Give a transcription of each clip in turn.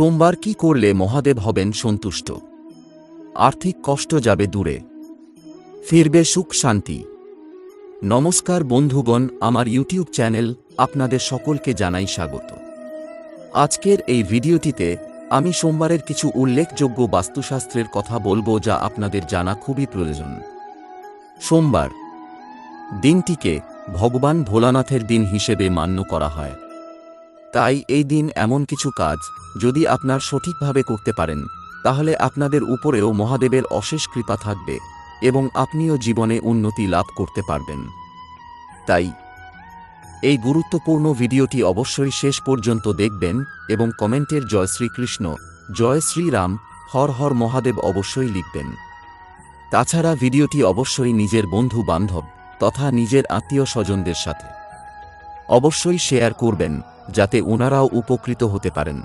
সোমবার কি করলে মহাদেব হবেন সন্তুষ্ট? আর্থিক কষ্ট যাবে দূরে। ফিরবে সুখ শান্তি। নমস্কার বন্ধুগণ, আমার ইউটিউব চ্যানেল আপনাদের সকলকে জানাই স্বাগত। আজকের এই ভিডিওটিতে আমি সোমবারের কিছু উল্লেখযোগ্য বাস্তুশাস্ত্রের কথা বলব যা আপনাদের জানা খুবই প্রয়োজন। সোমবার, দিনটিকে ভগবান ভোলানাথের দিন হিসেবে মান্য করা হয়। তাই এই দিন এমন কিছু কাজ যদি আপনার সঠিকভাবে করতে পারেন, তাহলে আপনাদের উপরেও মহাদেবের অশেষ কৃপা থাকবে এবং আপনিও জীবনে উন্নতি লাভ করতে পারবেন। তাই এই গুরুত্বপূর্ণ ভিডিওটি অবশ্যই শেষ পর্যন্ত দেখবেন এবং কমেন্টের জয় শ্রীকৃষ্ণ, জয় শ্রীরাম, হর হর মহাদেব অবশ্যই লিখবেন। তাছাড়া ভিডিওটি অবশ্যই নিজের বন্ধু বান্ধব তথা নিজের আত্মীয় স্বজনদের সাথে। অবশ্যই শেয়ার করবেন, যাতে ওনারাও উপকৃত হতে পারেন।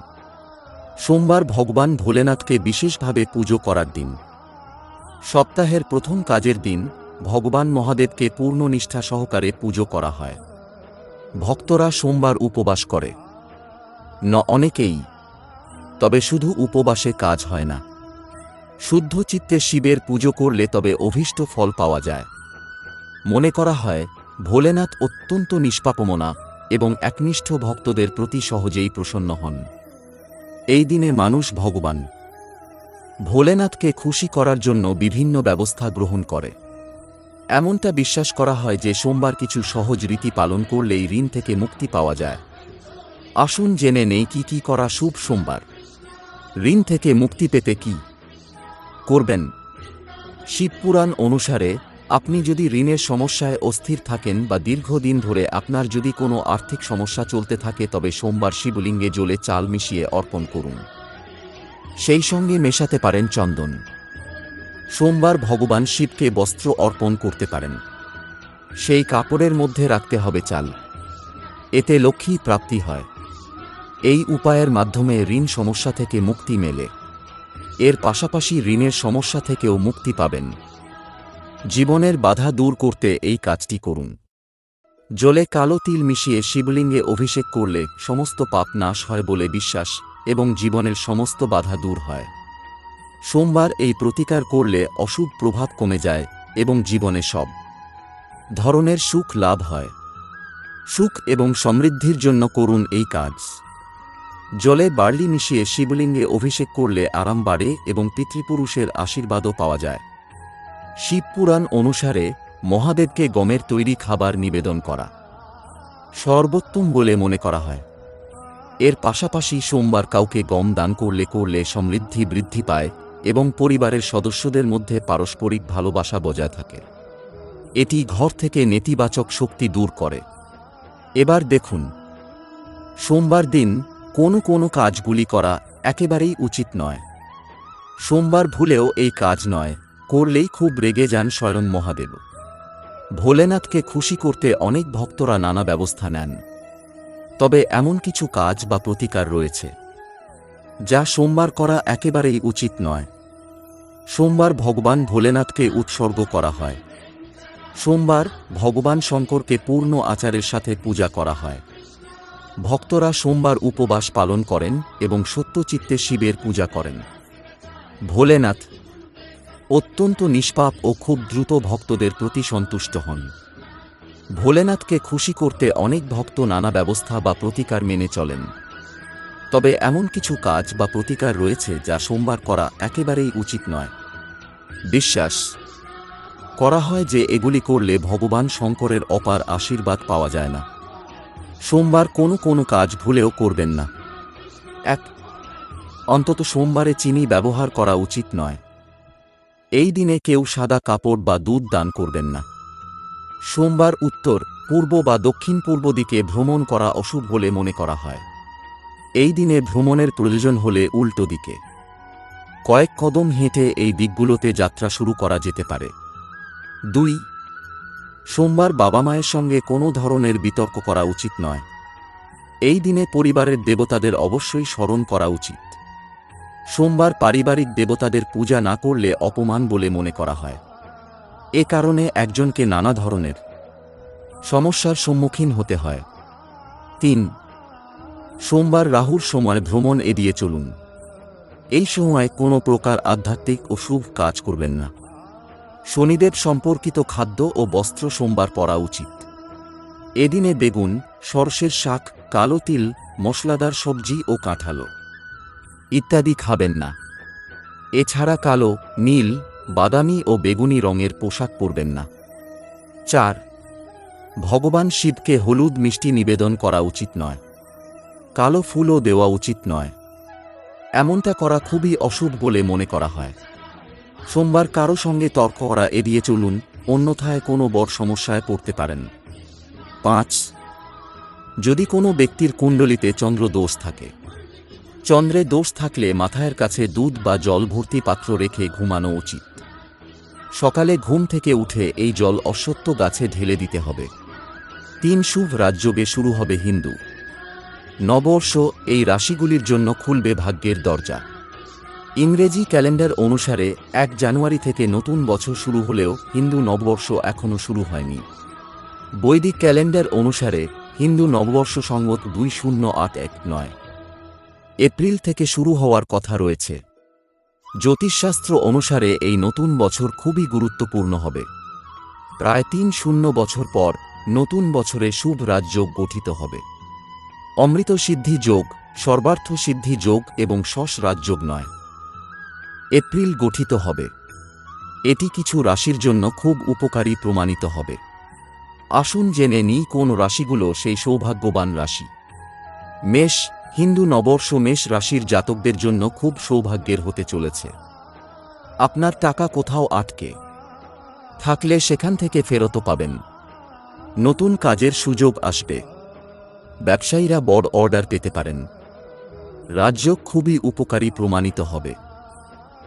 সোমবার ভগবান ভোলেনাথকে বিশেষভাবে পুজো করার দিন। সপ্তাহের প্রথম কাজের দিন ভগবান মহাদেবকে পূর্ণ নিষ্ঠা সহকারে পুজো করা হয়। ভক্তরা সোমবার উপবাস করে। ন অনেকেই, তবে শুধু উপবাসে কাজ হয় না। শুদ্ধ চিত্তে শিবের পুজো করলে তবে অভীষ্ট ফল পাওয়া যায়। মনে করা হয় ভোলেনাথ অত্যন্ত নিষ্পাপমনা এবং একনিষ্ঠ ভক্তদের প্রতি সহজেই প্রসন্ন হন। এই দিনে মানুষ ভগবান। ভোলেনাথকে খুশি করার জন্য বিভিন্ন ব্যবস্থা গ্রহণ করে। এমনটা বিশ্বাস করা হয় যে সোমবার কিছু সহজ রীতি পালন করলেই ঋণ থেকে মুক্তি পাওয়া যায়। আসুন জেনে নেই কি কি করা শুভ সোমবার। ঋণ থেকে মুক্তি পেতে কি? করবেন। শিবপুরাণ অনুসারে আপনি যদি ঋণের সমস্যায় অস্থির থাকেন বা দীর্ঘদিন ধরে আপনার যদি কোনো আর্থিক সমস্যা চলতে থাকে, তবে সোমবার শিবলিঙ্গে জলে চাল মিশিয়ে অর্পণ করুন। সেই সঙ্গে মেশাতে পারেন চন্দন। সোমবার ভগবান শিবকে বস্ত্র অর্পণ করতে পারেন। সেই কাপড়ের মধ্যে রাখতে হবে চাল। এতে লক্ষ্মী প্রাপ্তি হয়। এই উপায়ের মাধ্যমে ঋণ সমস্যা থেকে মুক্তি মেলে। এর পাশাপাশি ঋণের সমস্যা থেকেও মুক্তি পাবেন। জীবনের বাধা দূর করতে এই কাজটি করুন। জলে কালো তিল মিশিয়ে শিবলিঙ্গে অভিষেক করলে সমস্ত পাপ নাশ হয় বলে বিশ্বাস এবং জীবনের সমস্ত বাধা দূর হয়। সোমবার এই প্রতিকার করলে অশুভ প্রভাব কমে যায় এবং জীবনে সব ধরনের সুখ লাভ হয়। সুখ এবং সমৃদ্ধির জন্য করুন এই কাজ। জলে বার্লি মিশিয়ে শিবলিঙ্গে অভিষেক করলে আরাম বাড়ে এবং পিতৃপুরুষের আশীর্বাদও পাওয়া যায়। শিবপুরাণ অনুসারে মহাদেবকে গমের তৈরি খাবার নিবেদন করা। সর্বোত্তম বলে মনে করা হয়। এর পাশাপাশি সোমবার কাউকে গম দান করলে করলে সমৃদ্ধি বৃদ্ধি পায় এবং পরিবারের সদস্যদের মধ্যে পারস্পরিক ভালোবাসা বজায় থাকে। এটি ঘর থেকে নেতিবাচক শক্তি দূর করে। এবার দেখুন, সোমবার দিন কোনো কোনো কাজগুলি করা একেবারেই উচিত নয়। সোমবার ভুলেও এই কাজ নয়। করলেই খুব রেগে যান স্বয়ং মহাদেব। ভোলেনাথকে খুশি করতে অনেক ভক্তরা নানা ব্যবস্থা নেন। তবে এমন কিছু কাজ বা প্রতিকার রয়েছে, যা সোমবার করা একেবারেই উচিত নয়। সোমবার ভগবান ভোলেনাথকে উৎসর্গ করা হয়। সোমবার ভগবান শঙ্করকে পূর্ণ আচারের সাথে পূজা করা হয়। ভক্তরা সোমবার উপবাস পালন করেন এবং সত্যচিত্তে শিবের পূজা করেন। ভোলেনাথ অত্যন্ত নিষ্পাপ ও খুব দ্রুত ভক্তদের প্রতি সন্তুষ্ট হন। ভোলেনাথকে খুশি করতে অনেক ভক্ত নানা ব্যবস্থা বা প্রতিকার মেনে চলেন। তবে এমন কিছু কাজ বা প্রতিকার রয়েছে যা সোমবার করা একেবারেই উচিত নয়। বিশ্বাস, করা হয় যে এগুলি করলে ভগবান শঙ্করের অপার আশীর্বাদ পাওয়া যায় না। সোমবার কোনো কোনো কাজ ভুলেও করবেন না। এক, অন্তত সোমবারে চিনি ব্যবহার করা উচিত নয়। এই দিনে কেউ সাদা কাপড় বা দুধ দান করবেন না। সোমবার উত্তর, পূর্ব বা দক্ষিণ পূর্ব দিকে ভ্রমণ করা অশুভ বলে মনে করা হয়। এই দিনে ভ্রমণের প্রয়োজন হলে উল্টো দিকে। কয়েক কদম হেঁটে এই দিকগুলোতে যাত্রা শুরু করা যেতে পারে। দুই, সোমবার বাবা মায়ের সঙ্গে কোনো ধরনের বিতর্ক করা উচিত নয়। এই দিনে পরিবারের দেবতাদের অবশ্যই স্মরণ করা উচিত। সোমবার পারিবারিক দেবতাদের পূজা না করলে অপমান বলে মনে করা হয়। এ কারণে একজনকে নানা ধরনের সমস্যার সম্মুখীন হতে হয়। তিন, সোমবার রাহুর সময় ভ্রমণ এড়িয়ে চলুন। এই সময় কোনো প্রকার আধ্যাত্মিক ও শুভ কাজ করবেন না। শনিদেব সম্পর্কিত খাদ্য ও বস্ত্র সোমবার পরা উচিত। এদিনে বেগুন, সরষের শাক, কালো তিল, মশলাদার সবজি ও কাঁঠালো। ইত্যাদি খাবেন না। এছাড়া কালো, নীল, বাদামি ও বেগুনি রঙের পোশাক পরবেন না। চার, ভগবান শিবকে হলুদ মিষ্টি নিবেদন করা উচিত নয়। কালো ফুলও দেওয়া উচিত নয়। এমনটা করা খুবই অশুভ বলে মনে করা হয়। সোমবার কারও সঙ্গে তর্ক করা এড়িয়ে চলুন, অন্যথায় কোনো বড় সমস্যায় পড়তে পারেন। পাঁচ, যদি কোনো ব্যক্তির কুণ্ডলিতে চন্দ্র দোষ থাকে চন্দ্রে দোষ থাকলে মাথায়ের কাছে দুধ বা জল ভর্তি পাত্র রেখে ঘুমানো উচিত। সকালে ঘুম থেকে উঠে এই জল অশ্বত্থ গাছে ঢেলে দিতে হবে। তিন শুভ রাজযোগে শুরু হবে হিন্দু। নববর্ষ এই রাশিগুলির জন্য খুলবে ভাগ্যের দরজা। ইংরেজি ক্যালেন্ডার অনুসারে এক জানুয়ারি থেকে নতুন বছর শুরু হলেও হিন্দু নববর্ষ এখনও শুরু হয়নি। বৈদিক ক্যালেন্ডার অনুসারে হিন্দু নববর্ষ সংবত দুই শূন্য আট এক নয়। এপ্রিল থেকে শুরু হওয়ার কথা রয়েছে। জ্যোতিষশাস্ত্র অনুসারে এই নতুন বছর খুবই গুরুত্বপূর্ণ হবে। প্রায় তিন শূন্য বছর পর নতুন বছরে শুভ রাজযোগ গঠিত হবে। অমৃত সিদ্ধি যোগ, সর্বার্থ সিদ্ধি যোগ এবং শস রাজযোগ নয়। এপ্রিল গঠিত হবে। এটি কিছু রাশির জন্য খুব উপকারী প্রমাণিত হবে। আসুন জেনে নিই কোন রাশিগুলো সেই সৌভাগ্যবান রাশি। মেষ হিন্দু নববর্ষ মেষ রাশির জাতকদের জন্য খুব সৌভাগ্যের হতে চলেছে। আপনার টাকা কোথাও আটকে। থাকলে সেখান থেকে ফেরতও পাবেন। নতুন কাজের সুযোগ আসবে। ব্যবসায়ীরা বড় অর্ডার পেতে পারেন। রাজ্য খুবই উপকারী প্রমাণিত হবে।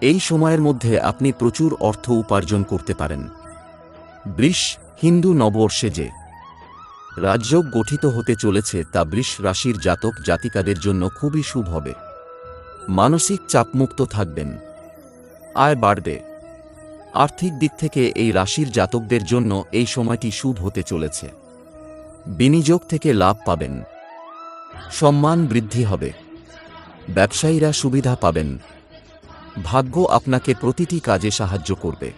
এই সময়ের মধ্যে আপনি প্রচুর অর্থ উপার্জন করতে পারেন। বৃষ হিন্দু নববর্ষে যে রাজ্য গঠিত হতে চলেছে তা বৃষ রাশির জাতক জাতিকাদের জন্য খুবই শুভ হবে। মানসিক চাপমুক্ত থাকবেন। আয় বাড়বে। আর্থিক দিক থেকে এই রাশির জাতকদের জন্য এই সময়টি শুভ হতে চলেছে। বিনিয়োগ থেকে লাভ পাবেন। সম্মান বৃদ্ধি হবে। ব্যবসায়ীরা সুবিধা পাবেন। ভাগ্য আপনাকে প্রতিটি কাজে সাহায্য করবে।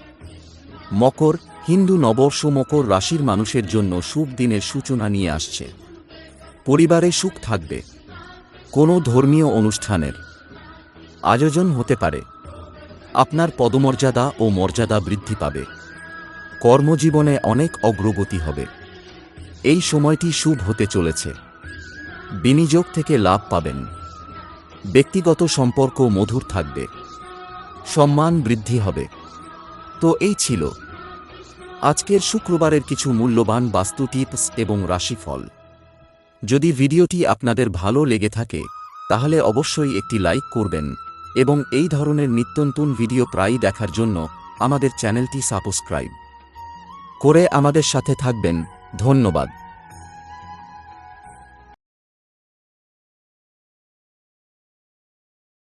মকর হিন্দু নববর্ষ মকর রাশির মানুষের জন্য শুভ দিনের সূচনা নিয়ে আসছে। পরিবারে সুখ থাকবে। কোনো ধর্মীয় অনুষ্ঠানের আয়োজন হতে পারে। আপনার পদমর্যাদা ও মর্যাদা বৃদ্ধি পাবে। কর্মজীবনে অনেক অগ্রগতি হবে। এই সময়টি শুভ হতে চলেছে। বিনিয়োগ থেকে লাভ পাবেন। ব্যক্তিগত সম্পর্ক মধুর থাকবে। সম্মান বৃদ্ধি হবে। তো এই ছিল আজকের শুক্রবারের কিছু মূল্যবান বাস্তু টিপস এবং রাশিফল। যদি ভিডিওটি আপনাদের ভালো লেগে থাকে, তাহলে অবশ্যই একটি লাইক করবেন এবং এই ধরনের নিত্যন্তন ভিডিও প্রায়ই দেখার জন্য আমাদের চ্যানেলটি সাবস্ক্রাইব করে আমাদের সাথে থাকবেন। ধন্যবাদ।